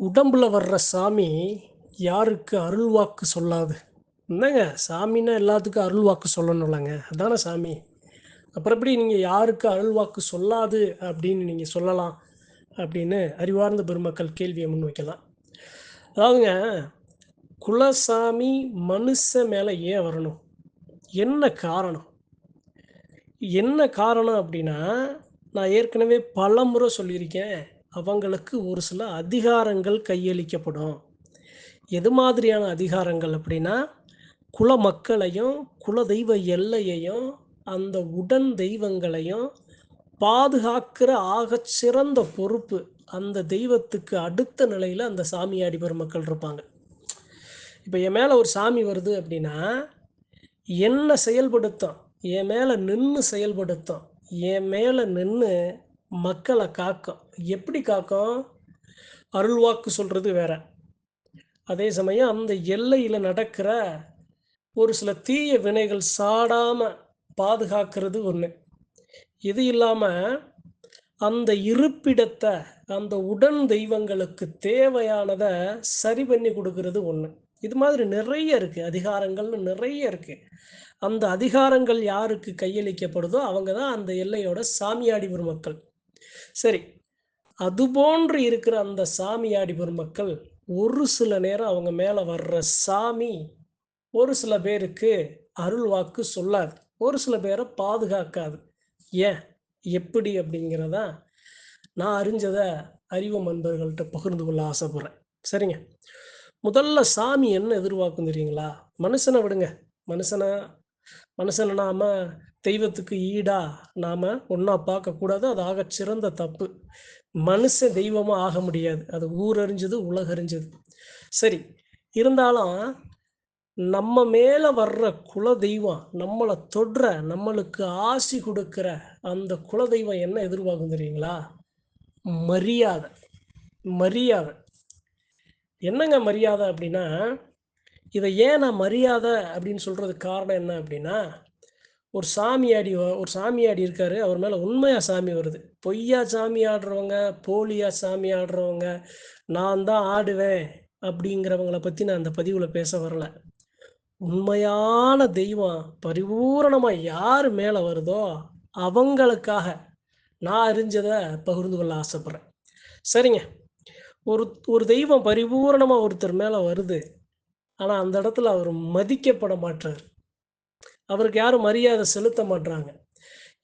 உடம்புல வர்ற சாமி யாருக்கு அருள்வாக்கு சொல்லாது? என்னங்க? சாமின்னா எல்லாத்துக்கும் அருள்வாக்கு சொல்லணும்லங்க. அதானே சாமி? அப்புறம் எப்படி நீங்கள் யாருக்கு அருள்வாக்கு சொல்லாது அப்படின்னு நீங்கள் சொல்லலாம் அப்படின்னு அறிவார்ந்த பெருமக்கள் கேள்வியை முன் வைக்கலாம். அதாவதுங்க குலசாமி மனுஷன் மேலே ஏன் வரணும்? என்ன காரணம்? என்ன காரணம் அப்படின்னா நான் ஏற்கனவே பல முறை சொல்லியிருக்கேன். அவங்களுக்கு ஒரு சில அதிகாரங்கள் கையளிக்கப்படும். எது மாதிரியான அதிகாரங்கள் அப்படின்னா குல மக்களையும் குல தெய்வ எல்லையையும் அந்த உடன் தெய்வங்களையும் பாதுகாக்கிற ஆக சிறந்த பொறுப்பு அந்த தெய்வத்துக்கு அடுத்த நிலையில் அந்த சாமியாடி பெருமக்கள் இருப்பாங்க. இப்போ என் மேலே ஒரு சாமி வருது அப்படின்னா என்ன செயல்படுத்தும்? என் மேலே நின்று செயல்படுத்தும். என் மேலே நின்று மக்களை காக்கும். எப்படி காக்கும்? அருள்வாக்கு சொல்கிறது வேற. அதே சமயம் அந்த எல்லையில் நடக்கிற ஒரு சில தீய வினைகள் சாடாமல் பாதுகாக்கிறது ஒன்று இது இல்லாமல் அந்த இருப்பிடத்தை அந்த உடன் தெய்வங்களுக்கு தேவையானதை சரி பண்ணி கொடுக்கறது ஒன்று இது மாதிரி நிறைய இருக்குது அதிகாரங்கள்னு நிறைய இருக்குது அந்த அதிகாரங்கள் யாருக்கு கையளிக்கப்படுதோ அவங்க தான் அந்த எல்லையோட சாமியாடி பெருமக்கள். சரி. அதுபோன்று இருக்கிற அந்த சாமியாடி பெருமக்கள் ஒரு சில நேரம் அவங்க மேலே வர்ற சாமி ஒரு சில பேருக்கு அருள் வாக்கு சொல்லாது. ஒரு சில பேரை பாதுகாக்காது. ஏன்? எப்படி அப்படிங்கிறத நான் அறிஞ்சதை அறிவு நண்பர்கள்ட்ட பகிர்ந்து கொள்ள ஆசைப்படுறேன். சரிங்க. முதல்ல சாமி என்ன எதிர்பார்க்கும் தெரியுங்களா? மனுஷனை விடுங்க. மனுஷனை மனுஷனை நாம தெய்வத்துக்கு ஈடா நாம் ஒன்றா பார்க்கக்கூடாது அது ஆக சிறந்த தப்பு. மனுஷன் தெய்வமாக ஆக முடியாது. அது ஊரறிஞ்சது உலகறிஞ்சது சரி இருந்தாலும் நம்ம மேலே வர்ற குல தெய்வம் நம்மளை தொடுற நம்மளுக்கு ஆசி கொடுக்குற அந்த குல தெய்வம் என்ன எதிர்பார்க்கும் தெரியுங்களா? மரியாதை. மரியாதை. என்னங்க மரியாதை அப்படின்னா இதை ஏன் நான் மரியாதை அப்படின்னு சொல்கிறதுக்கு காரணம் என்ன அப்படின்னா ஒரு சாமியாடி ஒரு சாமியாடி இருக்காரு அவர் மேலே உண்மையா சாமி வருது. பொய்யா சாமி ஆடுறவங்க போலியா சாமி ஆடுறவங்க நான் தான் ஆடுவேன் அப்படிங்கிறவங்கள பற்றி நான் அந்த பதிவில் பேச வரல. உண்மையான தெய்வம் பரிபூரணமாக யார் மேலே வருதோ அவங்களுக்காக நான் அறிஞ்சதை பகிர்ந்து கொள்ள ஆசைப்பட்றேன். சரிங்க. ஒரு ஒரு தெய்வம் பரிபூரணமாக ஒருத்தர் மேலே வருது ஆனால் அந்த இடத்துல அவர் மதிக்கப்பட மாட்டார். அவருக்கு யாரும் மரியாதை செலுத்த மாட்றாங்க.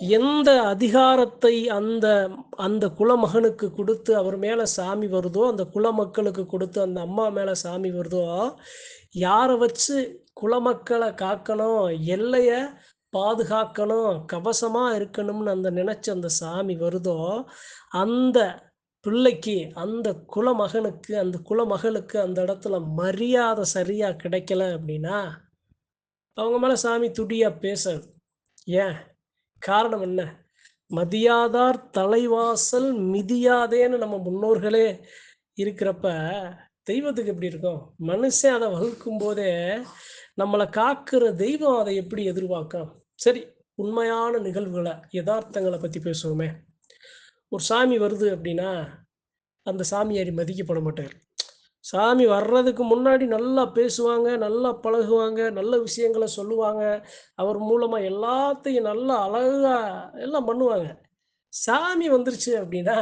எந்த அதிகாரத்தை அந்த அந்த குலமகனுக்கு கொடுத்து அவர் மேலே சாமி வருதோ அந்த குல மக்களுக்கு கொடுத்து அந்த அம்மா மேலே சாமி வருதோ யாரை வச்சு குலமக்களை காக்கணும் எல்லையை பாதுகாக்கணும் கவசமாக இருக்கணும்னு அந்த நினச்ச அந்த சாமி வருதோ அந்த பிள்ளைக்கு அந்த குலமகனுக்கு அந்த குலமகளுக்கு அந்த இடத்துல மரியாதை சரியாக கிடைக்கல அப்படின்னா அவங்க மேலே சாமி துடியாக பேசாது ஏன்? காரணம் என்ன? மதியாதார் தலைவாசல் மிதியாதேன்னு நம்ம முன்னோர்களே இருக்கிறப்ப தெய்வத்துக்கு எப்படி இருக்கும்? மனுஷன் அதை வகுக்கும் போதே நம்மளை காக்கிற தெய்வம் அதை எப்படி எதிர்பார்க்கும்? சரி உண்மையான நிகழ்வுகளை யதார்த்தங்களை பற்றி பேசுவோமே. ஒரு சாமி வருது அப்படின்னா அந்த சாமியாரி மதிக்கப்பட மாட்டார். சாமி வர்றதுக்கு முன்னாடி நல்லா பேசுவாங்க நல்லா பழகுவாங்க நல்ல விஷயங்களை சொல்லுவாங்க. அவர் மூலமாக எல்லாத்தையும் நல்லா அழகா எல்லாம் பண்ணுவாங்க. சாமி வந்துருச்சு அப்படின்னா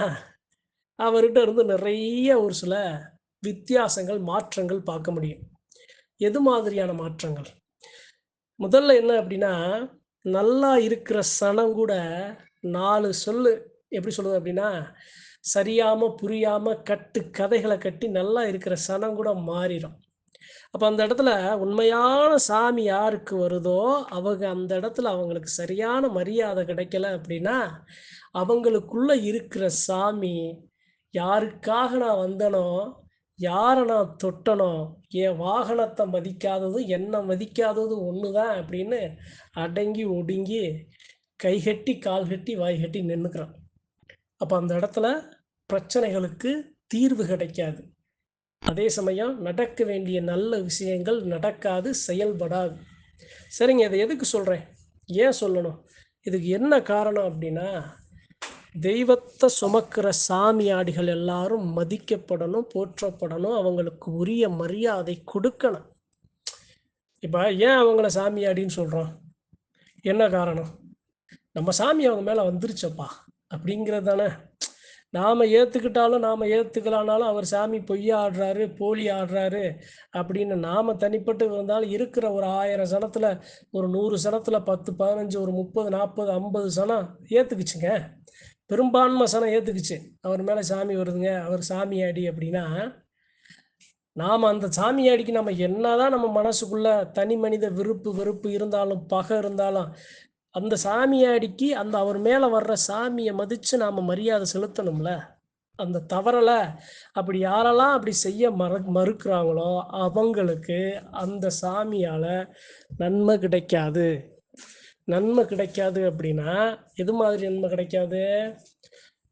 அவர்கிட்ட இருந்து நிறைய ஒரு சில வித்தியாசங்கள் மாற்றங்கள் பார்க்க முடியும். எது மாதிரியான மாற்றங்கள்? முதல்ல என்ன அப்படின்னா நல்லா இருக்கிற சனம் கூட நாலு சொல்லு. எப்படி சொல்லுது அப்படின்னா சரியாம புரியாம கட்டு கதைகளை கட்டி நல்லா இருக்கிற சனம் கூட மாறிடும். அப்போ அந்த இடத்துல உண்மையான சாமி யாருக்கு வருதோ அவங்க அந்த இடத்துல அவங்களுக்கு சரியான மரியாதை கிடைக்கல அப்படின்னா அவங்களுக்குள்ள இருக்கிற சாமி யாருக்காக நான் வந்தனோ யாரை நான் தொட்டனோ என் வாகனத்தை மதிக்காததும் என்னை மதிக்காததும் ஒன்று தான் அப்படின்னு அடங்கி ஒடுங்கி கைகட்டி கால் கட்டி வாய் கட்டி நின்றுக்கிறான் அப்போ அந்த இடத்துல பிரச்சனைகளுக்கு தீர்வு கிடைக்காது. அதே சமயம் நடக்க வேண்டிய நல்ல விஷயங்கள் நடக்காது செயல்படாது. சரிங்க இதை எதுக்கு சொல்கிறேன் ஏன் சொல்லணும்? இதுக்கு என்ன காரணம் அப்படின்னா தெய்வத்தை சுமக்கிற சாமியாடிகள் எல்லாரும் மதிக்கப்படணும் போற்றப்படணும் அவங்களுக்கு உரிய மரியாதை கொடுக்கணும். இப்போ ஏன் அவங்கள சாமியாடின்னு சொல்கிறோம் என்ன காரணம்? நம்ம சாமி அவங்க மேலே வந்துருச்சப்பா. அப்படிங்கிறது தானே. நாம் ஏற்றுக்கிட்டாலும் நாம் ஏற்றுக்கலானாலும் அவர் சாமி பொய்யா ஆடுறாரு போலி ஆடுறாரு அப்படின்னு நாம் தனிப்பட்டு இருந்தாலும் இருக்கிற ஒரு ஆயிரம் சனத்தில் ஒரு நூறு சனத்தில் பத்து பதினஞ்சு ஒரு முப்பது நாற்பது ஐம்பது சனம் ஏற்றுக்குச்சுங்க பெரும்பான்மை சனம் ஏற்றுக்குச்சு அவர் மேலே சாமி வருதுங்க அவர் சாமியாடி அப்படின்னா நாம் அந்த சாமியாடிக்கு நம்ம என்னதான் நம்ம மனசுக்குள்ள தனி மனித விருப்பு வெறுப்பு இருந்தாலும் பகை இருந்தாலும் அந்த சாமியாடிக்கு அந்த அவர் மேலே வர்ற சாமியை மதித்து நாம் மரியாதை செலுத்தணும்ல? அந்த தவறலை அப்படி யாரெல்லாம் அப்படி செய்ய மறு மறுக்கிறாங்களோ அவங்களுக்கு அந்த சாமியால் நன்மை கிடைக்காது. நன்மை கிடைக்காது அப்படின்னா எது மாதிரி நன்மை கிடைக்காது?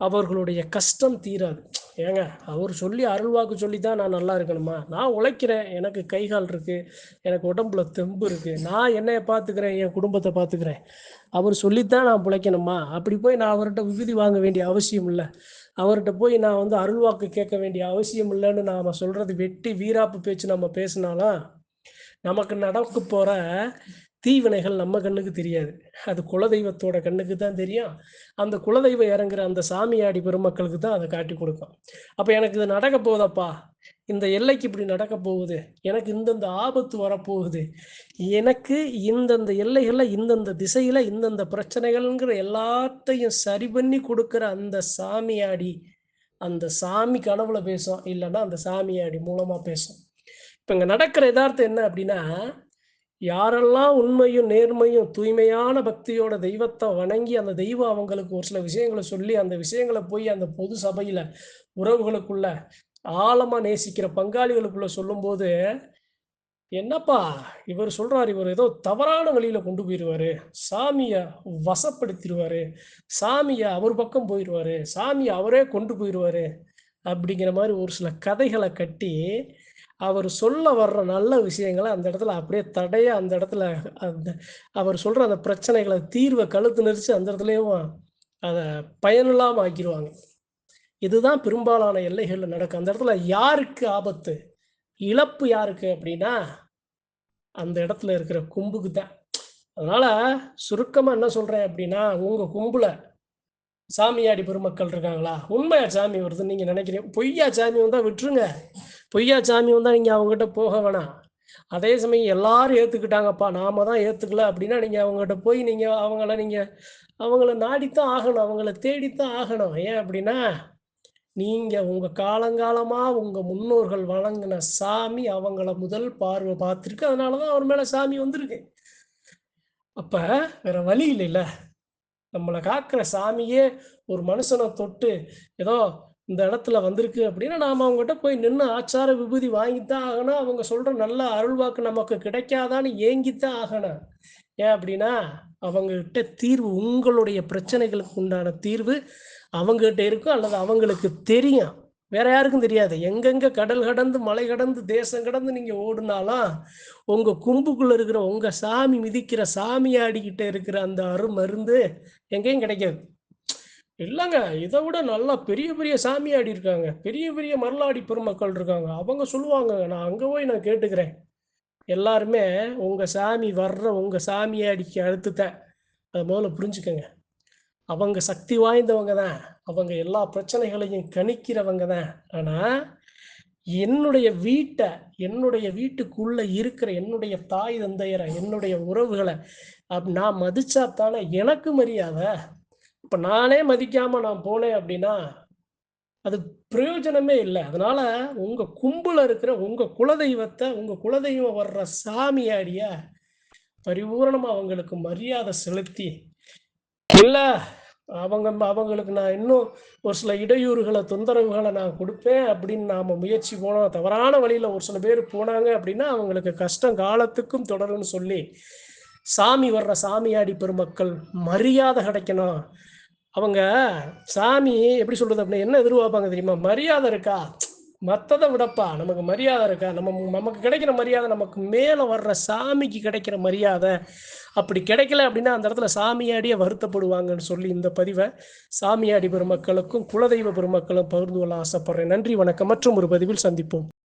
அவர்களுடைய கஷ்டம் தீராது. ஏங்க அவர் சொல்லி அருள்வாக்கு சொல்லி தான் நான் நல்லா இருக்கணுமா? நான் உழைக்கிறேன். எனக்கு கை கால் இருக்குது எனக்கு உடம்புல தெம்பு இருக்குது நான் என்னைய பார்த்துக்கிறேன் என் குடும்பத்தை பார்த்துக்கிறேன் அவர் சொல்லித்தான் நான் பிழைக்கணுமா? அப்படி போய் நான் அவர்கிட்ட விகுதி வாங்க வேண்டிய அவசியம் இல்லை. அவர்கிட்ட போய் நான் வந்து அருள்வாக்கு கேட்க வேண்டிய அவசியம் இல்லைன்னு நாம் சொல்கிறது வெட்டி வீராப்பு பேச்சு நம்ம பேசினாலும் நமக்கு நடக்க போகிற தீவினைகள் நம்ம கண்ணுக்கு தெரியாது. அது குலதெய்வத்தோட கண்ணுக்கு தான் தெரியும். அந்த குலதெய்வம் இறங்குற அந்த சாமியாடி பெருமக்களுக்கு தான் அதை காட்டி கொடுக்கும். அப்போ எனக்கு இது நடக்க போகுதப்பா? இந்த எல்லைக்கு இப்படி நடக்க போகுது. எனக்கு இந்தந்த ஆபத்து வரப்போகுது. எனக்கு இந்தந்த எல்லைகளில் இந்தந்த திசையில் இந்தந்த பிரச்சனைகள்ங்கிற எல்லாத்தையும் சரி பண்ணி கொடுக்குற அந்த சாமியாடி அந்த சாமி கனவுல பேசும். இல்லைன்னா அந்த சாமியாடி மூலமாக பேசும். இப்போ இங்கே நடக்கிற யதார்த்தம் என்ன அப்படின்னா யாரெல்லாம் உண்மையும் நேர்மையும் தூய்மையான பக்தியோட தெய்வத்தை வணங்கி அந்த தெய்வம் அவங்களுக்கு ஒரு சில விஷயங்களை சொல்லி அந்த விஷயங்களை போய் அந்த பொது சபையில் உறவுகளுக்குள்ள ஆழமாக நேசிக்கிற பங்காளிகளுக்குள்ள சொல்லும்போது என்னப்பா இவர் சொல்றாரு இவர் ஏதோ தவறான வழியில கொண்டு போயிடுவாரு சாமியை வசப்படுத்திடுவாரு சாமியை அவர் பக்கம் போயிடுவாரு சாமியை அவரே கொண்டு போயிடுவாரு அப்படிங்கிற மாதிரி ஒரு சில கதைகளை கட்டி அவர் சொல்ல வர்ற நல்ல விஷயங்களை அந்த இடத்துல அப்படியே தடைய அந்த இடத்துல அந்த அவர் சொல்ற அந்த பிரச்சனைகளை தீர்வை கழுத்து நெரிச்சு அந்த இடத்துலையும் அதை பயனில்லாமல் ஆக்கிடுவாங்க இதுதான் பெரும்பாலான எல்லைகளில் நடக்கும். அந்த இடத்துல யாருக்கு ஆபத்து? இழப்பு யாருக்கு அப்படின்னா அந்த இடத்துல இருக்கிற கும்புக்கு தான் அதனால சுருக்கமா என்ன சொல்றேன் அப்படின்னா உங்க கும்புல சாமியாடி பெருமக்கள் இருக்காங்களா? உண்மையா சாமி வருதுன்னு நீங்க நினைக்கிறீங்க? பொய்யா சாமி வந்தா விட்டுருங்க. பொய்யா சாமி வந்தா நீங்க அவங்ககிட்ட போக வேணாம். அதே சமயம் எல்லாரும் ஏத்துக்கிட்டாங்கப்பா. நாம தான் ஏத்துக்கல அப்படின்னா நீங்க அவங்ககிட்ட போய் நீங்க அவங்கள நீங்க அவங்கள நாடித்தான் ஆகணும். அவங்கள தேடித்தான் ஆகணும். ஏன் அப்படின்னா நீங்க உங்க காலங்காலமா உங்க முன்னோர்கள் வழங்கின சாமி அவங்கள முதல் பார்வை பார்த்துருக்கு. அதனாலதான் அவர் மேல சாமி வந்திருக்கு. அப்ப வேற வழி இல்லைல்ல. நம்மளை காக்கிற சாமியே ஒரு மனுஷனை தொட்டு ஏதோ இந்த இடத்துல வந்திருக்கு அப்படின்னா நாம் அவங்ககிட்ட போய் நின்று ஆச்சார விபூதி வாங்கித்தான் ஆகணும். அவங்க சொல்ற நல்ல அருள்வாக்கு நமக்கு கிடைக்காதான்னு ஏங்கித்தான் ஆகணும். ஏன் அப்படின்னா அவங்ககிட்ட தீர்வு உங்களுடைய பிரச்சனைகளுக்கு உண்டான தீர்வு அவங்ககிட்ட இருக்கும் அல்லது அவங்களுக்கு தெரியும். வேற யாருக்கும் தெரியாது. எங்கெங்க கடல் கடந்து மலை கடந்து தேசம் கடந்து நீங்க ஓடுனாலும் உங்க கும்புக்குள்ள இருக்கிற உங்க சாமி மிதிக்கிற சாமியாடிக்கிட்ட இருக்கிற அந்த அருமருந்து எங்கேயும் கிடைக்காது. இல்லைங்க இதை விட நல்லா பெரிய பெரிய சாமியாடி இருக்காங்க. பெரிய பெரிய மரலாடி பெருமக்கள் இருக்காங்க. அவங்க சொல்லுவாங்க நான் அங்க போய் நான் கேட்டுக்கிறேன். எல்லாருமே உங்க சாமி வர்ற உங்க சாமியாடிக்கு அடுத்துதான் அதை முதல்ல புரிஞ்சுக்கங்க. அவங்க சக்தி வாய்ந்தவங்க தான். அவங்க எல்லா பிரச்சனைகளையும் கணிக்கிறவங்க தான். ஆனா என்னுடைய வீட்டை என்னுடைய வீட்டுக்குள்ள இருக்கிற என்னுடைய தாய் தந்தையரை என்னுடைய உறவுகளை அப் நான் மதிச்சா தானே எனக்கு மரியாதை? இப்ப நானே மதிக்காம நான் போனேன் அப்படின்னா அது பிரயோஜனமே இல்லை. அதனால உங்க கும்புல இருக்கிற உங்க குலதெய்வத்தை உங்க குலதெய்வம் வர்ற சாமியாடிய பரிபூரணமா அவங்களுக்கு மரியாதை செலுத்தி இல்லை அவங்க அவங்களுக்கு நான் இன்னும் ஒரு சில இடையூறுகளை தொந்தரவுகளை நான் கொடுப்பேன் அப்படின்னு நாம் முயற்சி போனோம் தவறான வழியில் ஒரு சில பேர் போனாங்க அப்படின்னா அவங்களுக்கு கஷ்டம் காலத்துக்கும் தொடரும்னு சொல்லி சாமி வர்ற சாமியாடி பெருமக்கள் மரியாதை கிடைக்கணும். அவங்க சாமி எப்படி சொல்கிறது அப்படின்னா என்ன எதிர்பார்ப்பாங்க தெரியுமா? மரியாதை இருக்கா? மற்றதை விடப்பா நமக்கு மரியாதை இருக்கா? நம்ம நமக்கு கிடைக்கிற மரியாதை நமக்கு மேலே வர்ற சாமிக்கு கிடைக்கிற மரியாதை அப்படி கிடைக்கல அப்படின்னா அந்த இடத்துல சாமியாடியே வருத்தப்படுவாங்கன்னு சொல்லி இந்த பதிவை சாமியாடி பெருமக்களுக்கும் குலதெய்வ பெருமக்களும் பகிர்ந்து கொள்ள ஆசைப்படுறேன். நன்றி வணக்கம். மற்றும் ஒரு பதிவில் சந்திப்போம்.